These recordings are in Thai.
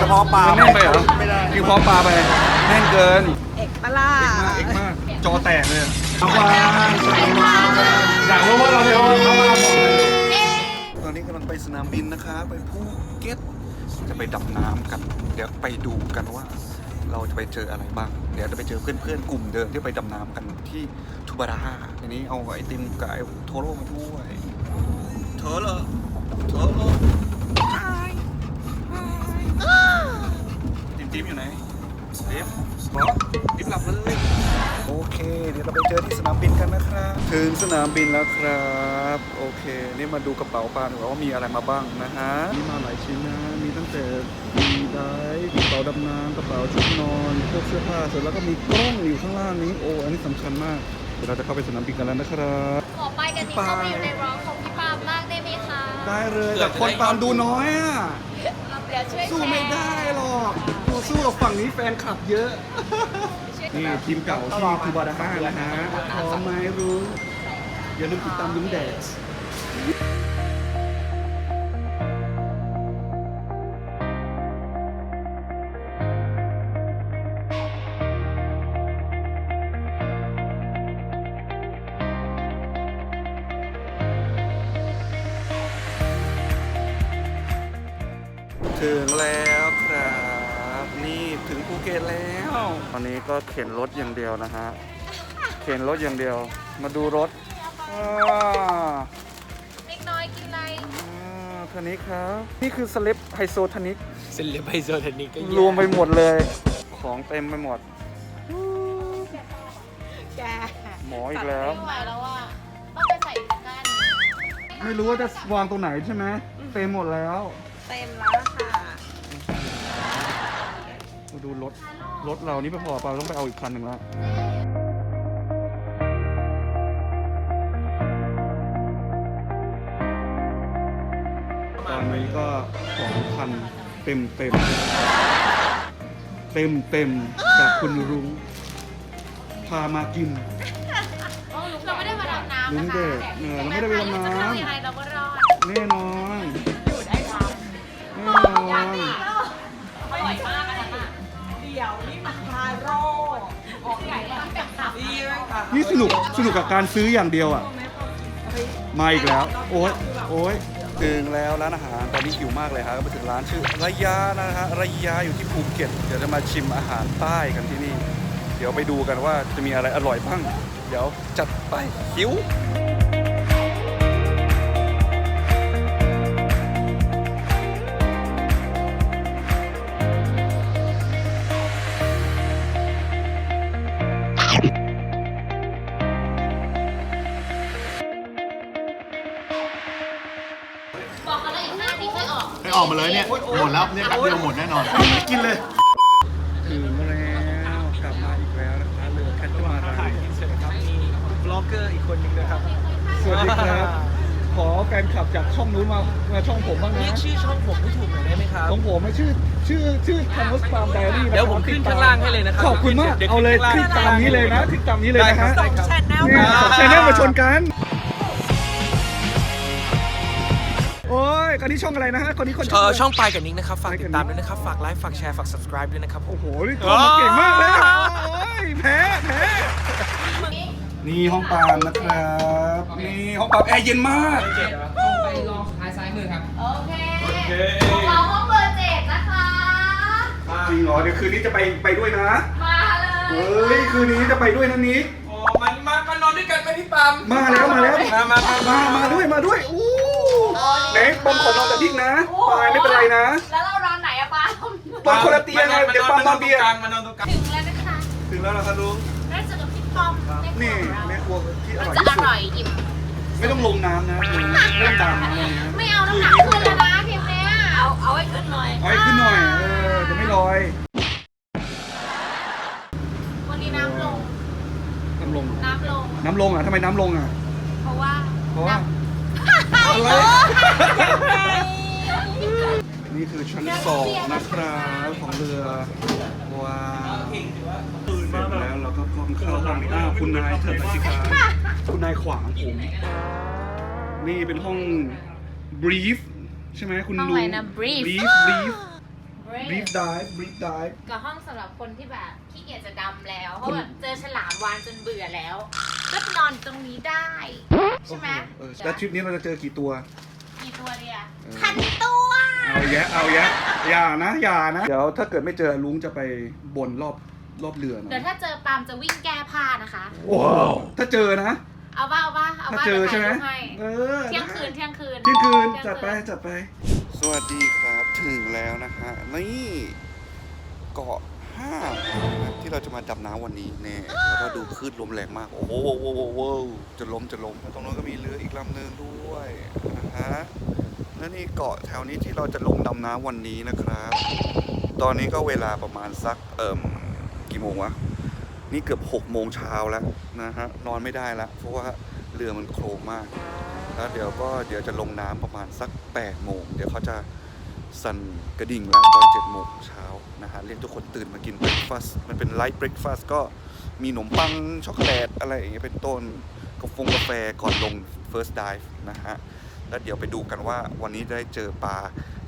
กระเพาะปลามันแน่นไปเหรอไม่ได้กินกระเพาะปลาไปแน่นเกินเอกปะล่าเอกมากจอแตกเลยเอาวางอยากรู้ว่าเราจะเอาเข้ามาตอนนี้กำลังไปสนามบินนะคะไปภูเก็ตจะไปดำน้ำกัน เดี๋ยวไปดูกันว่า เราจะไปเจออะไรบ้าง เดี๋ยวจะไปเจอเพื่อนๆกลุ่มเดิมที่ไปดำน้ำกันที่ทูบาราทีนี้เอาไอติมกับไอโทโร่มาด้วยเธอเหรอเธอเหร อติมติมอยู่ไหนติมบอสติมหลับเลยโอเค เดี๋ยวเราไปเจอที่สนามบินกันนะครับ ถึงสนามบินแล้วครับ โอเค นี่มาดูกระเป๋าปลาหน่อยว่ามีอะไรมาบ้างนะฮะนี่มาหลายชิ้นนะ มีตั้งแต่มีได้กระเป๋าดำน้ำกระเป๋าชุดนอนพวกเสื้อผ้าเสร็จแล้วก็มีกล้องอยู่ข้างล่างนี้โอ้อันนี้สำคัญมากเดี๋ยวเราจะเข้าไปสนามบินกันแล้วนะครับขอไปกันนี้เข้าไปอยู่ในร้องของพี่ปามมากได้ไหมคะ ได้เลยแต่คนปาล์มดูน้อยอะ เดี๋ยวช่วยสู้แชร์ สู้กับฝั่งนี้แฟนคลับเยอะ นี่ทีมเก่าที่คูบาดาห้านะฮะพร้อมไหมรู้ อย่าลืมติดตามลุงแดดถึงแล้วครับนี่ ถึงภูเก็ตแล้ว ตอนนี้ก็เข็นรถอย่างเดียวนะฮะ เข็นรถอย่างเดียว มาดูรถอ่าเล็กน้อยกินอะไรอ่าทานิกครับ นี่คือสลิปไฮโซทานิก เซเลบไฮโซเทคนิคก็เยอะรวมไปหมดเลย ของเต็มไปหมด แกหมออีกแล้ว ไม่ไหวแล้วอะต้องไปใส่กันไม่รู้ว่าจะวางตรงไหนใช่ไหมเต็มหมดแล้ว เต็มแล้ว รถรถเรานี่ไม่พอเปล่าต้องไปเอาอีกคันหนึ่งแล้วตอนนี้ก็สองคันเต็มเต็มเต็มเต็มจากคุณรุ้งพามากิน เราไม่ได้มาดำน้ำลุนะงคะเดชเออเราไม่ได้ไปดำน้จะทำยังไงเราก็รอดำแน่นอน นี่สนุกสนุกกับการซื้ออย่างเดียวอะมาอีกแล้ว โอ๊ยโอ๊ยถึงแล้วร้านอาหารตอนนี้หิวมากเลยครับก็ไปถึงร้านชื่อระยะนะฮะระยะอยู่ที่ภูเก็ตเดี๋ยวจะมาชิมอาหารใต้กันที่นี่ เดี๋ยวไปดูกันว่าจะมีอะไรอร่อยบ้าง เดี๋ยวจัดไปหิว ม่ออกมาเลยเนี่ย หมดแล้วเนี่ยแป๊บเดียวหมดแน่นอน กินเลย ถึงแล้วกลับมาอีกแล้วนะคะเรือแคทมาราถ่ายคลิปเสร็จครับมีบล็อกเกอร์อีกคนหนึงนะครับ สวัสดีครับ ขอแฟนคลับจากช่องนู้นมามาช่องผมบ้างเรียนะกชื่อช่องผมไม่ถูกหน่อยได้ไหมครับ ของผมไม่ชื่อชื่อชื่อทามุสปามไดอารี่เดี๋ยวผมขึ้นข้างล่างให้เลยนะครับขอบคุณมากดี๋ยวเอาเลยขึ้ขึ้นนข้างตามล่างนี้เลยนะขึ้นตามนี้เลยได้นะครัฮะบได้ครับแชนแนล เนี่ยมาสองชแนลมาชนกัน คนนี้ช่องอะไรนะฮะ คนนี้คนเออช่องปลายกับนิกนะครับ ฝากติดตามด้วยนะครับ ฝากไลค์ ฝากแชร์ ฝาก subscribe ด้วยนะครับผม โอ้โห นี่ตัวมาเก่งมากเลยอะโอ้ยแพ้แพ้นี่ห้องปาล์มนะครับ นี่ห้องปาล์มแอร์เย็นมากโอเคของเราห้องเบอร์เจ็ดนะคะ จริงเหรอ เดี๋ยวคืนนี้จะไปไปด้วยนะ มาเลยเฮ้ยคืนนี้จะไปด้วยนะนิกอ๋อมันมามานอนด้วยกันไหมพี่ปามมาแล้วมาแล้ว มามามามามาด้วยมาด้วยอู้ เน็กบอมขอนอนกับนิกนะปายไม่เป็นไรนะแล้วเรานอนไหนอะปาล์มบอมคนละเตียงไงเดี๋ยวปาล์มนอนเบียร์มานอนตรงกลางถึงแล้วนะคะถึงแล้วนะครับลุงได้เจอกับพี่ปอมในครัวนี่ของเราแม่ครัวที่อมันร่อยจะที่อสุดร่อยอิ่มไม่ต้องลงน้ำนะไม่ต้องดำอะไรเงี้ยไม่เอาน้ำหนักขึ้นแล้วนะทีมเนี้ยเอาเอาให้ขึ้นหน่อยเอาให้ขึ้นหน่อยเออจะไม่ลอยวันนี้น้ำลงน้ำลงน้ำลงน้ำลงอะทำไมน้ำลงอะเพราะว่าเพราะว่า อะไรนี่คือชั้นสองนะครับของเรือ ว้าวเสร็จแล้วเราก็เข้าเข้าห้องอ้าวคุณนายเถิดมาสิครับคุณนายขวางผม นี่เป็นห้อง brief ใช่ไหมคุณห้องลุอะไรงนะ brief brief brief brief dive brief dive กับห้องสำหรับคนที่แบบขี้เกียจจะดำแล้ว เพราะแบบเจอฉลามวานจนเบื่อแล้ว ก็นอนตรงนี้ได้ ใช่ไหมเออแล้วทริปนี้เราจะเจอกี่ตัว กี่ตัวเดียเออ พันตัว เอาแยะเอาแยะอย่านะอย่านะ เดี๋ยวถ้าเกิดไม่เจอลุงจะไปบนรอบรอบเรือเดี๋ยวนะถ้าเจอปาล์มจะวิ่งแก้ผ้านะคะ ว้าว ถ้าเจอนะ เอาว่าเอาว่าเอาถ้าว่าเจอดี๋ยวใช่ไหมถ่ายรูปเออเที่ยงคืนเที่ยงคืนเที่ยงคืนเที่ยงจัดไปคืนจัดไป สวัสดีครับ ถึงแล้วนะฮะนี่เกาะห้าที่เราจะมาดำน้ำวันนี้เนี่ยแล้วก็ดูคลื่นลมแรงมาก โอ้โหโว้โวจะล้มจะล้มตรงนั้นก็มีเรืออีกลำหนึ่งด้วยนะฮะแล้วนี่เกาะแถวนี้ที่เราจะลงดำน้ำวันนี้นะครับ ตอนนี้ก็เวลาประมาณสักเอ่มกี่โมงวะนี่เกือบ6โมงเช้าแล้วนะฮะนอนไม่ได้แล้วเพราะว่าเรือมันโครงมาก แล้วเดี๋ยวก็เดี๋ยวจะลงน้ำประมาณสัก8โมงเดี๋ยวเขาจะ สั่นกระดิ่งแล้วตอน7โมงเช้านะฮะเรียกทุกคนตื่นมากินเบรคฟาสต์มันเป็นไลท์เบรคฟาสต์ก็มีขนมปัง ช็อกโกแลตอะไรอย่างเงี้ยเป็นต้นกาแฟกาแฟก่อนลง first dive นะฮะ แล้วเดี๋ยวไปดูกันว่าวันนี้ได้เจอปลา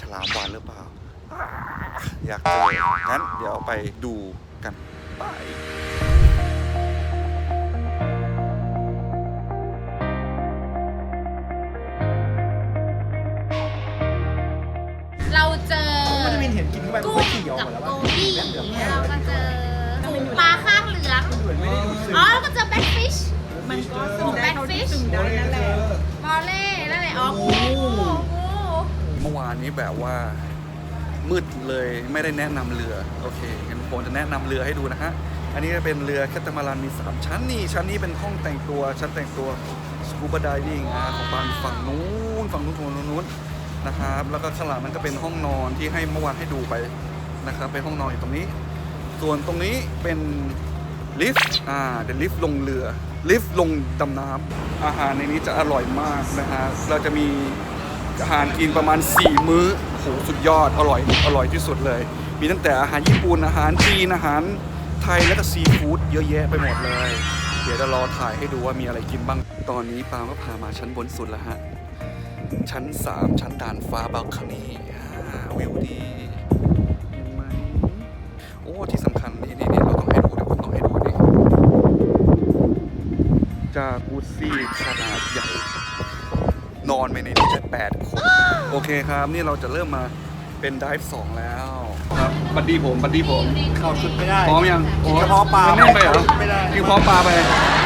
ฉลามวานหรือเปล่าอ่าอยากเจองั้นเดี๋ยวไปดูกัน ไป อมันจะมีเห็นกินเข้าไปกุ้มันงก็เขียวกับหมดแล้วโกว่าบี้แล้วก็เจอหมูปลาข้างเหลือง เหมือนไม่ได้ดูดซึมอ๋อแล้วก็เจอแบทฟิช มันก็หมูแบทฟิชถึงได้นั่นแหละมอลเล่นั่นแหละอ๋องูงูเมื่อวานนี้แบบว่า มืดเลยไม่ได้แนะนำเรือโอเคงั้นผมจะแนะนำเรือให้ดูนะฮะอันนี้จะเป็นเรือแคตามารันมี3ชั้นนี่ชั้นนี้เป็นห้องแต่งตัวชั้นแต่งตัวสกูบาไดวิ่งอะของบางฝั่งนู้นฝั่งนู้นฝั่งนู้น นะครับ แล้วก็ข้างหลังมันก็เป็นห้องนอนที่ให้เมื่อวานให้ดูไปนะครับ เป็นห้องนอนอยู่ตรงนี้ ส่วนตรงนี้เป็นลิฟต์ อ่าเป็นลิฟต์ลงเรือ ลิฟต์ลงดำน้ำ อาหารในนี้จะอร่อยมากนะฮะ เราจะมีอาหารกินประมาณ 4 มื้อโหสุดยอด อร่อย อร่อยที่สุดเลย มีตั้งแต่อาหารญี่ปุ่น อาหารจีน อาหารไทย แล้วก็ซีฟู้ดเยอะแยะไปหมดเลย เดี๋ยวจะรอถ่ายให้ดูว่ามีอะไรกินบ้าง ตอนนี้ปามก็พามาชั้นบนสุดแล้วฮะ ชั้น 3 ชั้นด่านฟ้าบัลคานีอ่าวิวดีเห็นไหมโอ้ที่สำคัญนี่นี่นี่เราต้องให้ดูเดี๋ยวผมต้องให้ดูนี่จากูซี่ขนาดใหญ่ นอนไปในนี้ได้แปดคน โอเคครับ นี่เราจะเริ่มมาเป็นดิฟสองแล้วครับบัดดี้ผมบัดดี้ผมเข้าชุดไม่ได้พร้อมยังกินกระเพาะปลาแน่นไปเหรอไม่ได้กินกระเพาะปลาไป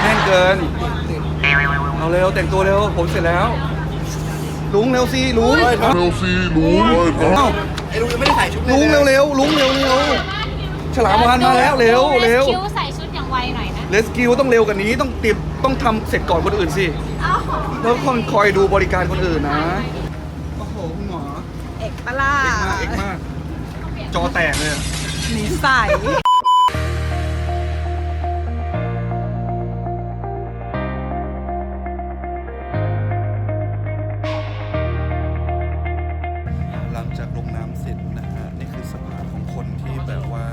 แน่นเกินเอาเร็วแต่งตัวเร็วผมเสร็จแล้ว ลุงเร็วสิลุงเร็วสิลุงเอ้าไอ้ลุงยังไม่ได้ใส่ชุดลุงเร็วเร็วลุงเร็วเร็วฉลามวานมาแล้วเร็วเร็วคิ้วใส่ชุดอย่างไวหน่อยนะเลสกิวต้องเร็วกว่านี้ต้องติดต้องทำเสร็จก่อนคนอื่นสิเอ้าแล้วคนคอยดูบริการคนอื่นนะโอ้โหคุณหมอเอกปะล่าเอกมากเอกมากจอแตกเลยอะนิสัย หลังจากลงน้ำเสร็จนะฮะนี่คือสภาพของคนที่แบบว่า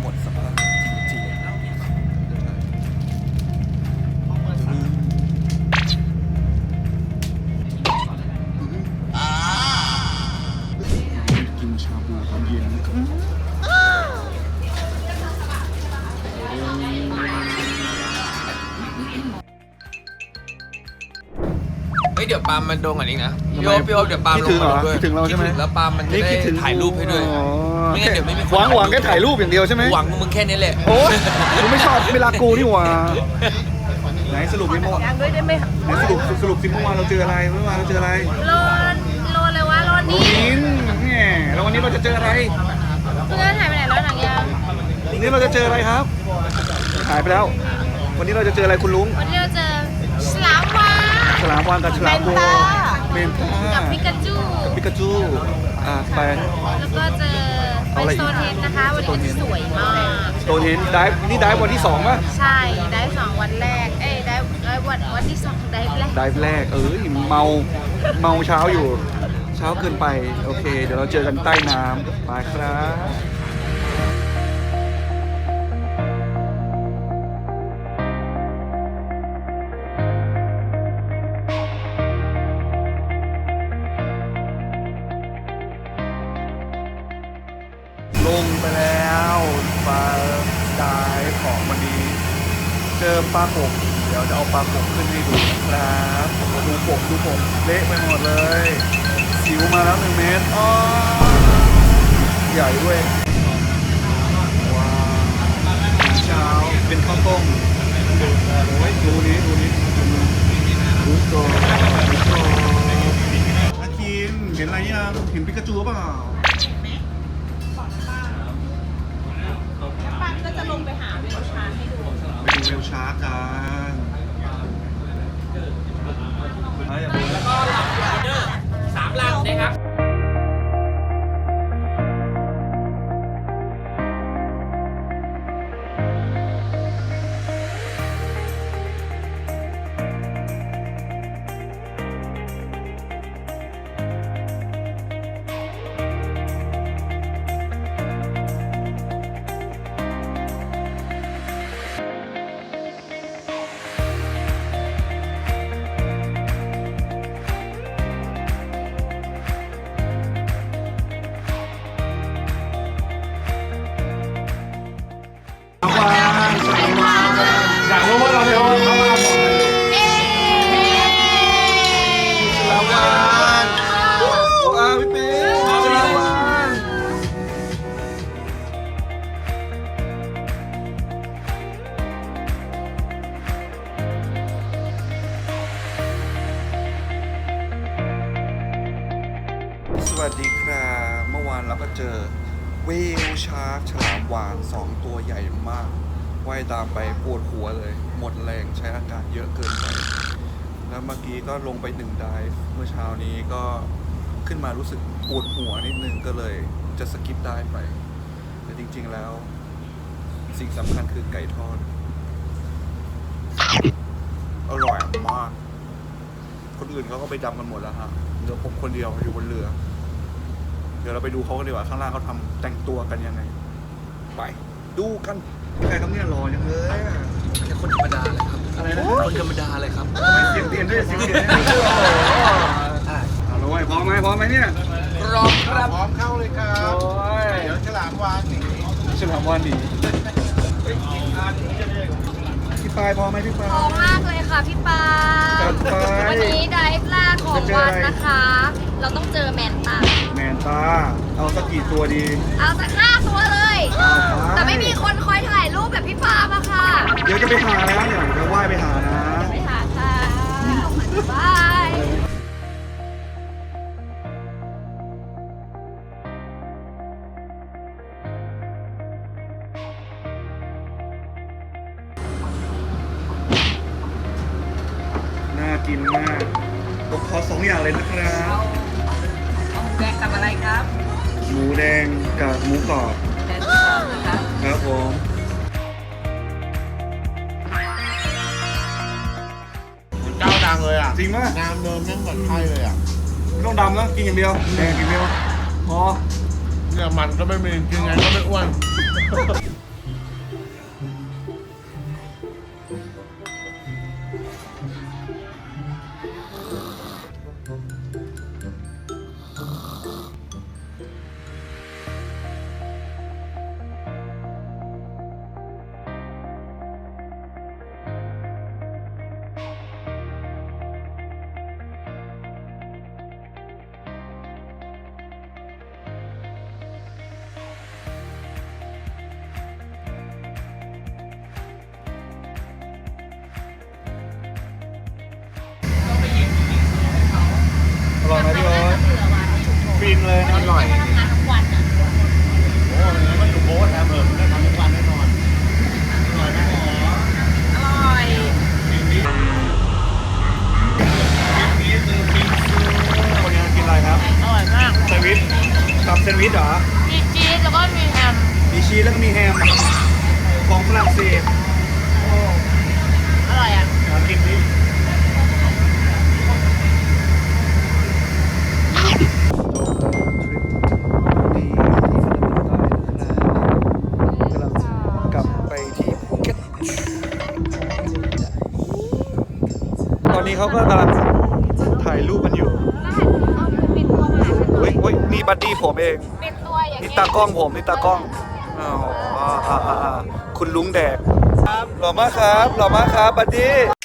หมดสภาพ ล์มมันโดนกันอีกนะทำพี่ไมโอ๊คพี่โอ๊คเดี๋ยวปาล์มคิดลถึงงเหรอมาด้วยคิดถึงเราใช่ไหมแล้วปาล์มมันจะนี่ได้คิดถึงถ่ายรูปให้ด้วย อ๋อไม่งั้นเดี๋ยวไม่มีคนหวังหวังถ่ายรูปแค่ถ่ายรูปอย่างเดียวใช่ไหมหวังมึงแค่นี้แหละโอ้ยกูไม่ชอบไม่รักกูนี่หว่าไหนสรุปนี่เมื่อวานยังด้วยได้ไหมไหนสรุปสรุปสิเมื่อวานเราเจออะไรเมื่อวานเราเจออะไรโลโลเลยวะโลโรนี้นินแหมแล้ววันนี้เราจะเจออะไรเพื่อนหายไปไหนแล้วหนังยางวันนี้เราจะเจออะไรครับหายไปแล้ว วันนี้เราจะเจออะไรคุณลุงวันนี้เราเจอฉลามวาฬฉ ลามวานกับฉลามโบเมนท่ากับปิกาจูกับปิกาจูอะไป แล้วก็เจอเอาไปอะไรอีกโซนเทนนะคะ วันนี้จะสวยมากโตเห็นได้นี่ได้วันที่สองป่ะใช่ ได้สองวันแรก เอ้ย ได้ได้วันวันที่สองได้แรก ได้แรกเอ้ยเมาเมาเช้าอยู่ เช้าเกินไป โอเค เดี๋ยวเราเจอกันใต้น้ำไปครับ จอปลาปกเดี๋ยวจะเอาปลาปกขึ้นให้ดูนะครับดูปกดูปกเละไปหมดเลย สิวมาแล้วหนึ่งเมตรอ๋อใหญ่ด้วยว้าวเช้าเป็นข้าวต้มโอ้ยดูนี้ดูนี้ดูก่อนดูก่อนอาคินเห็นอะไรยังเห็นปิกาจูเปล่า ปันก็จะลงไปหาเวลชาให้ดู ไป ดู ล ลงไปหนึ่งไดฟ์เมื่อเช้านี้ก็ขึ้นมารู้สึกปวดหัวนิดนึงก็เลยจะสกิปได้ไป แต่จริง ๆแล้ว สิ่งสำคัญคือไก่ทอด อร่อยมาก คนอื่นเขาก็ไปดำกันหมดแล้วฮะเหลือผมคนเดียวอยู่บนเรือ เดี๋ยวเราไปดูเขากันดีกว่าข้างล่างเขาทำแต่งตัวกันยังไง ไป ดูกันใครครับเนี่ยรอยังเลยอะแค่คนธรรมดาเลยครับ อะไรนะคนธรรมดาเลยครับเสียงเปลี่ยนด้วยเสียงเปลี่ยนด้วยเอาละเว้ยพร้อมไหมพร้อมไหมเนี่ยพร้อมครับพร้อมเข้าเลยครับ โอ้ย เดี๋ยวฉลามวานหนีฉลามวานหนีพี่ ปายพร้อมไหมพี่ปาย พร้อมมากเลยค่ะพี่ปาจัดไปวันนี้ไดฟ์แรกของวันนะคะ เราต้องเจอแมนตาแมนตา เอาสักกี่ตัวดี เอาสักห้าตัวเลย เอาไป แต่ไม่มีคนคอยถ่ายรูปแบบพี่ปามาค่ะ เดี๋ยวจะไปหาแล้วเดี๋ยวจะว่ายไปหานะ ไปหาค่ะบายน่า งเหมือนไข่เลยอะไม่ต้องดำแล้วกินอย่างเดียวแดงอย่างเดียวพอเนี่ยมันก็ไม่มีกินไงก็ไม่อ้วน ฟินเลยนะอร่อยทำงานทั้งวันอะโอ้ยมันอยู่โบ๊ทนะเบิร์มันได้ทำทุกวันแน่นอนอร่อยไหมหมออร่อยนี่คือปิงซูคนนี้กินอะไรครับอร่อยมากแซนด์วิชทำแซนด์วิชเหรอมีชีสแล้วก็มีแฮมมีชีสแล้วก็มีแฮมของฝรั่งเศสอร่อยอะมากินดิ เขาก็กำลังถ่ายรูปกันอยู่ปิดตัวมาเฮ้ยเฮ้ยนี่บัดดี้ผมเองปิดตัวอย่างนี่เงี้ยตากล้องผมนี่ตากล้องอ๋ออ่าอ่าอ่าคุณลุงแดกหล่อมากครับหล่อมากครับบัดดี้